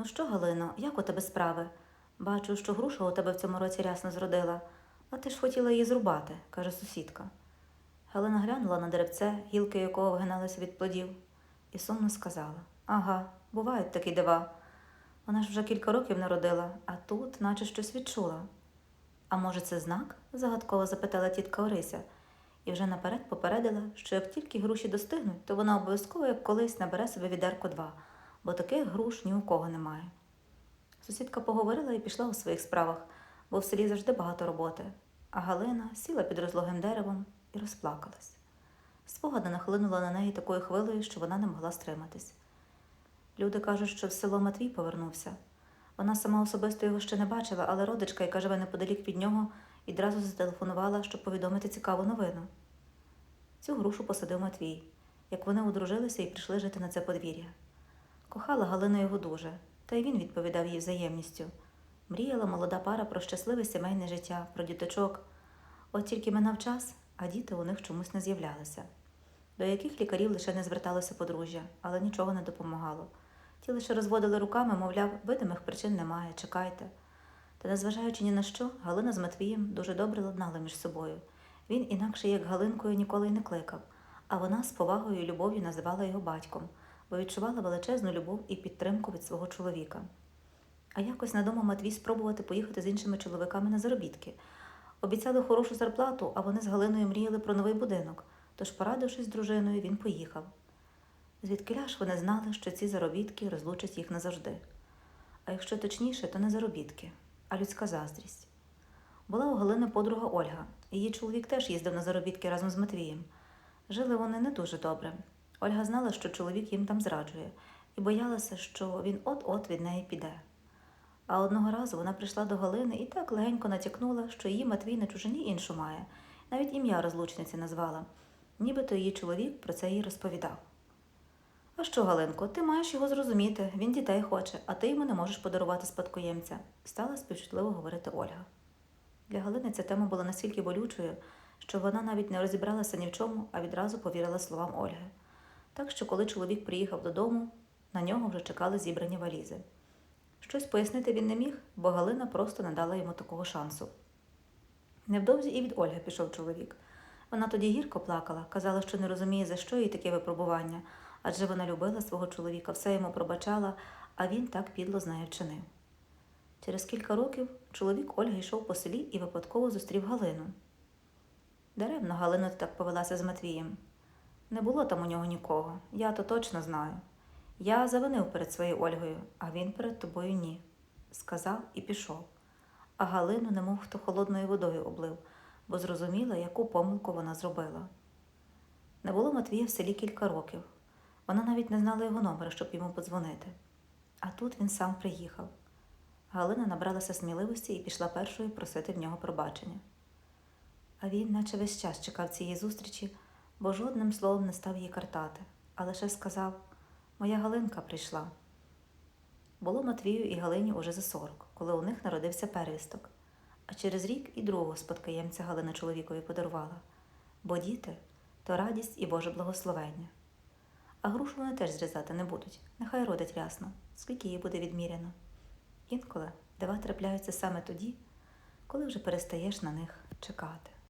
Ну що, Галино, як у тебе справи? Бачу, що груша у тебе в цьому році рясно зродила, а ти ж хотіла її зрубати, каже сусідка. Галина глянула на деревце, гілки якого вгиналися від плодів, і сумно сказала: Ага, бувають такі дива. Вона ж вже кілька років народила, а тут, наче щось відчула. А може, це знак? загадково запитала тітка Орися, і вже наперед попередила, що як тільки груші достигнуть, то вона обов'язково як колись набере собі відерко два, бо таких груш ні у кого немає. Сусідка поговорила і пішла у своїх справах, бо в селі завжди багато роботи. А Галина сіла під розлогим деревом і розплакалась. Спогада нахлинула на неї такою хвилею, що вона не могла стриматись. Люди кажуть, що в село Матвій повернувся. Вона сама особисто його ще не бачила, але родичка, яка живе неподалік від нього, відразу зателефонувала, щоб повідомити цікаву новину. Цю грушу посадив Матвій, як вони одружилися і прийшли жити на це подвір'я. Кохала Галина його дуже, та й він відповідав їй взаємністю. Мріяла молода пара про щасливе сімейне життя, про діточок. От тільки минав час, а діти у них чомусь не з'являлися. До яких лікарів лише не зверталося подружжя, але нічого не допомагало. Ті лише розводили руками, мовляв, видимих причин немає, чекайте. Та, незважаючи ні на що, Галина з Матвієм дуже добре ладнали між собою. Він інакше, як Галинкою, ніколи й не кликав, а вона з повагою і любов'ю називала його батьком, бо відчувала величезну любов і підтримку від свого чоловіка. А якось надумав Матвій спробувати поїхати з іншими чоловіками на заробітки. Обіцяли хорошу зарплату, а вони з Галиною мріяли про новий будинок, тож, порадившись з дружиною, він поїхав. Звідкиля ж вони знали, що ці заробітки розлучать їх назавжди. А якщо точніше, то не заробітки, а людська заздрість. Була у Галини подруга Ольга. Її чоловік теж їздив на заробітки разом з Матвієм. Жили вони не дуже добре. Ольга знала, що чоловік їм там зраджує, і боялася, що він от-от від неї піде. А одного разу вона прийшла до Галини і так легенько натякнула, що її Матвій на чужині іншу має, навіть ім'я розлучниці назвала, нібито її чоловік про це їй розповідав. А що, Галинко, ти маєш його зрозуміти, він дітей хоче, а ти йому не можеш подарувати спадкоємця, стала співчутливо говорити Ольга. Для Галини ця тема була настільки болючою, що вона навіть не розібралася ні в чому, а відразу повірила словам Ольги. Так що, коли чоловік приїхав додому, на нього вже чекали зібрані валізи. Щось пояснити він не міг, бо Галина просто не дала йому такого шансу. Невдовзі і від Ольги пішов чоловік. Вона тоді гірко плакала, казала, що не розуміє, за що їй таке випробування, адже вона любила свого чоловіка, все йому пробачала, а він так підло з нею вчинив. Через кілька років чоловік Ольги йшов по селі і випадково зустрів Галину. Даремно Галина так повелася з Матвієм. Не було там у нього нікого, я то точно знаю. Я завинив перед своєю Ольгою, а він перед тобою ні, сказав і пішов. А Галину немов хто холодною водою облив, бо зрозуміла, яку помилку вона зробила. Не було Матвія в селі кілька років. Вона навіть не знала його номера, щоб йому подзвонити. А тут він сам приїхав. Галина набралася сміливості і пішла першою просити в нього пробачення. А він, наче весь час чекав цієї зустрічі, бо жодним словом не став її картати, а лише сказав Моя Галинка прийшла. Було Матвію і Галині уже за сорок, коли у них народився первісток, а через рік і другого спадкоємця Галина чоловікові подарувала, бо діти то радість і Боже благословення. А грушу вони теж зрізати не будуть, нехай родить рясно, скільки їй буде відміряно. Інколи дива трапляються саме тоді, коли вже перестаєш на них чекати.